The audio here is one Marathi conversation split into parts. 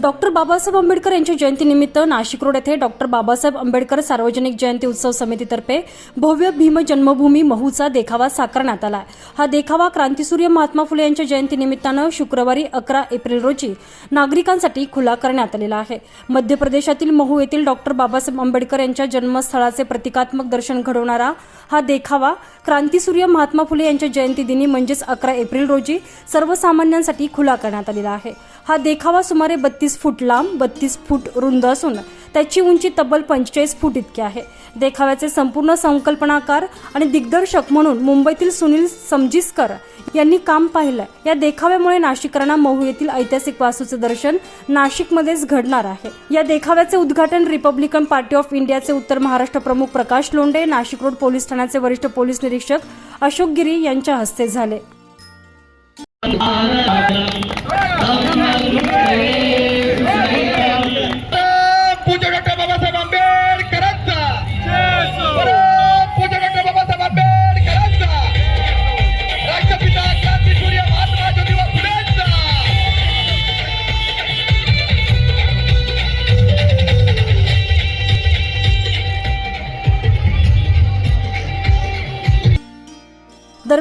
डॉक्टर बाबासाहेब आंबेडकर यांच्या जयंतीनिमित्त नाशिक रोड येथे डॉक्टर बाबासाहेब आंबेडकर सार्वजनिक जयंती उत्सव समितीतर्फे भव्य भीम जन्मभूमी महूचा देखावा साकारण्यात आला. हा देखावा क्रांतीसूर्य महात्मा फुले यांच्या जयंतीनिमित्तानं शुक्रवारी अकरा एप्रिल रोजी नागरिकांसाठी खुला करण्यात आलेला आहे. मध्य प्रदेशातील महू येथील डॉक्टर बाबासाहेब आंबेडकर यांच्या जन्मस्थळाचे प्रतिकात्मक दर्शन घडवणारा हा देखावा क्रांतीसूर्य महात्मा फुले यांच्या जयंतीदिनी म्हणजेच अकरा एप्रिल रोजी सर्वसामान्यांसाठी खुला करण्यात आलेला आहे. हा देखावा सुमारे बत्तीस फूट लांब बत्तीस फूट रुंद असून त्याची उंची तब्बल पंचेचाळीस फूट इतकी आहे. देखाव्याचे संपूर्ण संकल्पनाकार आणि दिग्दर्शक म्हणून मुंबईतील सुनील समजिस्कर यांनी काम पाहिलं या देखाव्यामुळे नाशिकरांना महू येथील ऐतिहासिक वास्तूचे दर्शन नाशिकमध्येच घडणार आहे. या देखाव्याचे उद्घाटन रिपब्लिकन पार्टी ऑफ इंडियाचे उत्तर महाराष्ट्र प्रमुख प्रकाश लोंडे नाशिक रोड पोलीस ठाण्याचे वरिष्ठ पोलीस निरीक्षक अशोक गिरी यांच्या हस्ते झाले.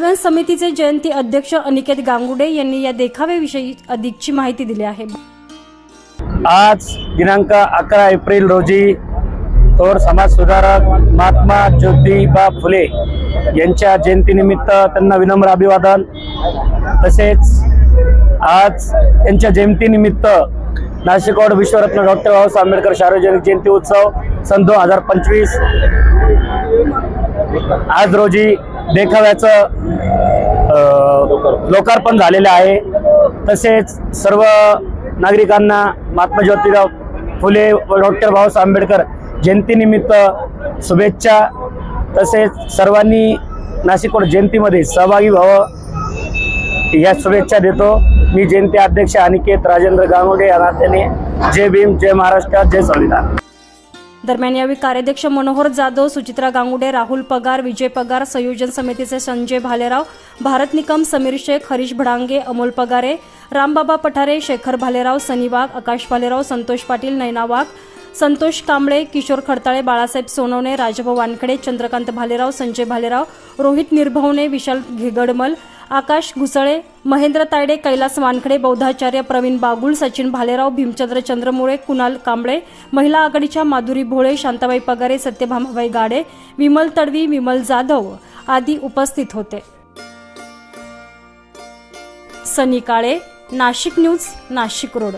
दरम्यान समितीचे जयंती अध्यक्ष अनिकेत गांगुडे यांनी या देखाव्याविषयी अधिकची माहिती दिली आहे. आज दिनांक अकरा एप्रिल रोजी थोर समाज सुधारक महात्मा ज्योतिबा फुले यांच्या जयंतीनिमित्त त्यांना विनम्र अभिवादन. तसेच आज त्यांच्या जयंतीनिमित्त नाशिकवाड विश्वरत्न डॉक्टर बाबासाहेब आंबेडकर सार्वजनिक जयंती उत्सव सन दोन हजार पंचवीस. आज रोजी देखाव्याचं लोकार्पण झालेलं आहे. तसेच सर्व नागरिकांना महात्मा ज्योतिराव फुले व डॉक्टर बाबासाहेब आंबेडकर जयंतीनिमित्त शुभेच्छा. तसेच सर्वांनी नाशिकवर जयंतीमध्ये सहभागी व्हावं या शुभेच्छा देतो. मी जयंती अध्यक्ष अनिकेत राजेंद्र गांगोडे या नात्याने. जय भीम जय महाराष्ट्र जय संविधान दरम्यान यावेळी कार्याध्यक्ष मनोहर जाधव सुचित्रा गांगुडे राहुल पगार विजय पगार संयोजन समितीचे संजय भालेराव भारत निकम समीर शेख हरीश भडांगे अमोल पगारे रामबाबा पठारे शेखर भालेराव सनी वाघ आकाश भालेराव संतोष पाटील नैना वाघ संतोष कांबळे किशोर खडताळे बाळासाहेब सोनवणे राजभाऊ वानखडे चंद्रकांत भालेराव संजय भालेराव रोहित निर्भवणे विशाल घिगडमल आकाश घुसळे महेंद्र तायडे कैलास वानखडे बौद्धाचार्य प्रवीण बागुल सचिन भालेराव भीमचंद्र चंद्रमुळे कुणाल कांबळे महिला आघाडीच्या माधुरी भोळे शांताबाई पगारे सत्यभामाबाई गाडे विमल तडवी विमल जाधव आदी उपस्थित होते. Sunny Kale Nashik news Nashik road.